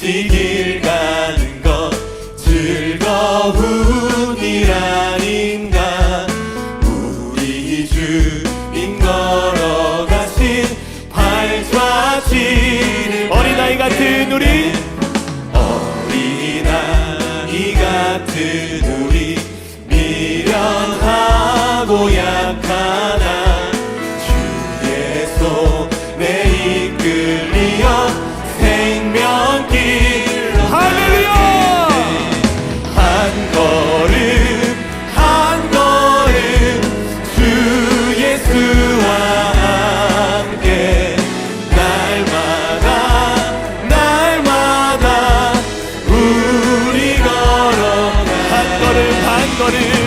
지길 가는 것 즐거운 일 아닌가. 우리 주님 걸어가신 발자취를 어린아이 같은 우리 거를 반 거를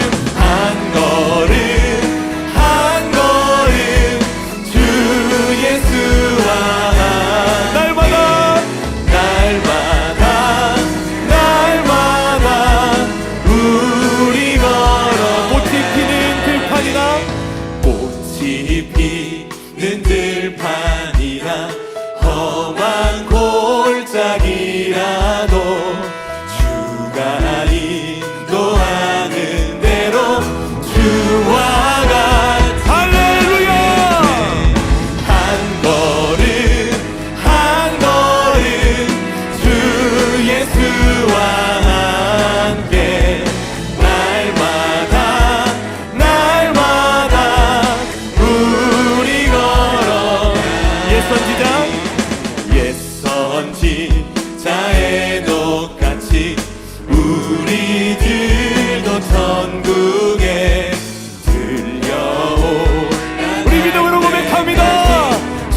우리들도 천국에 들려오. 우리 믿음으로 고백합니다.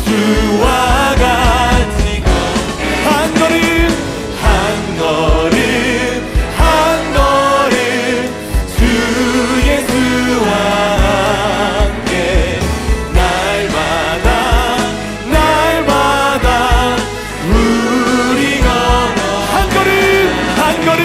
주와 같이 한 걸음 한 걸음 한 걸음 주 예수와 함께 날마다 날마다 우리 걸어 한 걸음 한 걸음